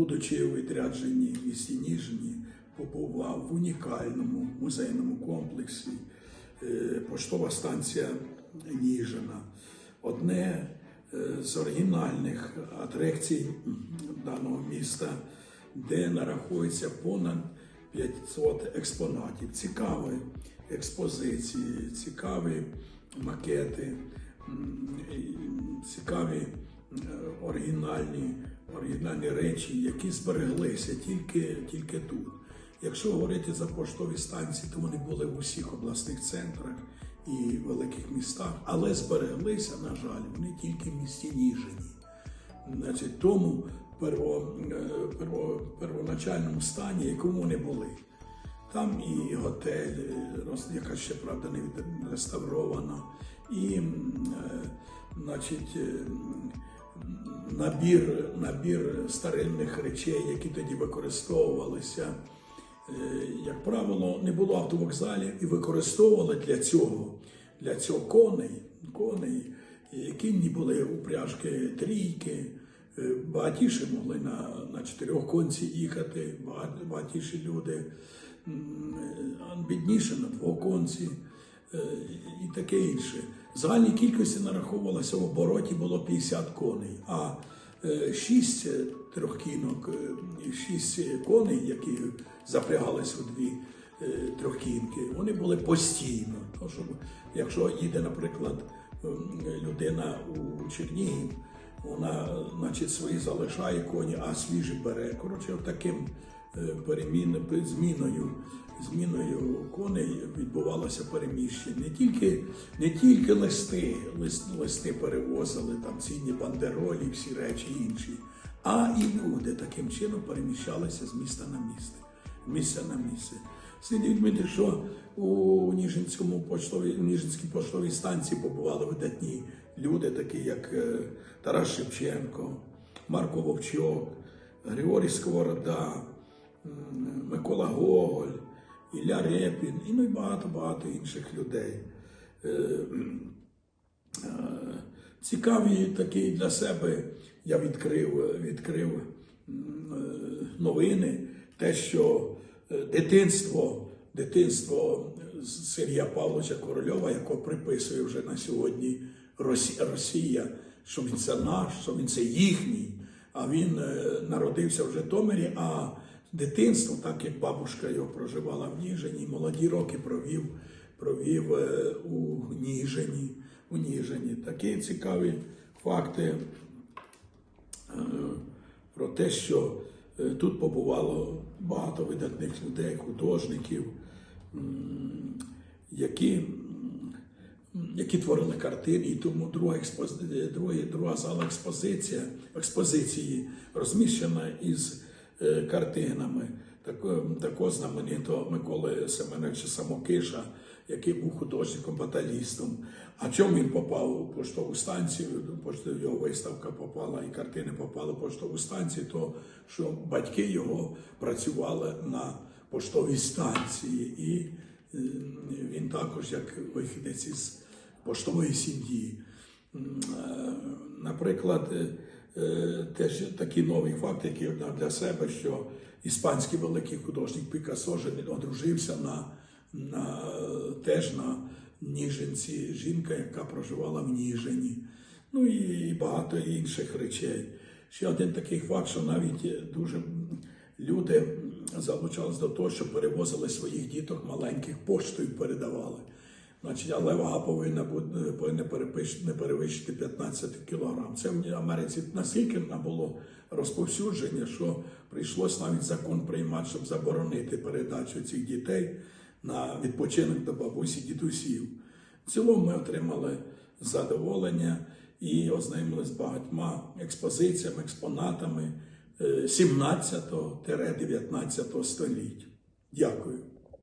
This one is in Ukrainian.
Будучи у відрядженні місті Ніжині, побував в унікальному музейному комплексі е, поштова станція Ніжина. Одне е, з оригінальних атракцій даного міста, де нарахується понад 500 експонатів. Цікаві експозиції, цікаві макети, цікаві е, оригінальні, оригінальні речі, які збереглися тільки, тільки тут. Якщо говорити за поштові станції, то вони були в усіх обласних центрах і великих містах, але збереглися, на жаль, вони тільки в місті Ніжині. Значить, тому перво, е, перво, первоначальному стані, якому вони були. Там і готель, е, яка ще правда не відреставрована, і е, значить, набір, набір старинних речей, які тоді використовувалися. Е, Як правило, не було автовокзалів і використовували для цього, для цього коней, коней, кінні були упряжки трійки, е, багатіші могли на, на чотирьох конці їхати, багатіші люди, е, на двоконці е, і таке інше. Загальній кількості нараховувалося в обороті було 50 коней, а е, шість е, трьохкінок е, і шість коней, які запрягались у дві е, трьохкінки, вони були постійно. Тому що якщо їде, наприклад, людина у Чернігів, вона, значить, свої залишає коні, а свіжі бере. Коротше, таким е, перемін, зміною, зміною коней відбувалося переміщення. Не тільки, не тільки листи, лист, листи перевозили, там цінні бандеролі, всі речі інші, а і люди таким чином переміщалися з міста на місце, місця на місце. Слід що у Ніжинському поштовій, Ніжинській поштовій станції побували видатні люди, такі як е, Тарас Шевченко, Марко Вовчок, Григорій Сковорода, Микола Гоголь, Ілля Репін і ну і багато-багато інших людей. Е, Е, Цікаві такі для себе я відкрив, відкрив е, новини, те, що дитинство, дитинство Сергія Павловича Корольова, якого приписує вже на сьогодні Росія, що він це наш, що він це їхній. А він народився в Житомирі, а дитинство, так як бабушка його проживала в Ніжині, молоді роки провів, провів е, у Ніжині. У Ніжині. Такі цікаві факти е, про те, що е, тут побувало багато видатних людей, художників, які, які творили картини, і тому друга, експози... друга, друга зала експозиція, експозиції розміщена із картинами такого, такого знаменитого Миколи Семеновича Самокиша, який був художником баталістом. А чому він попав у поштову станцію? Його виставка попала, і картини попали в поштову станцію, то що батьки його працювали на поштовій станції, і е, він також, як вихідець із поштової сім'ї. Е, Наприклад, е, е, теж такий новий факт, який я для себе, що іспанський великий художник Пікассо жен- одружився на, на теж на Ніжинці, жінка, яка проживала в Ніжині. Ну і, багато інших речей. Ще один такий факт, що навіть е, дуже люди м, залучались до того, що перевозили своїх діток маленьких поштою передавали. Значить, але вага повинна бути повинна не перевищити 15 кілограм. Це в Америці настільки було розповсюдження, що прийшлось навіть закон приймати, щоб заборонити передачу цих дітей на відпочинок до бабусі дідусів. В цілому ми отримали задоволення і ознайомилися з багатьма експозиціями, експонатами е, 17-19 століття. Дякую.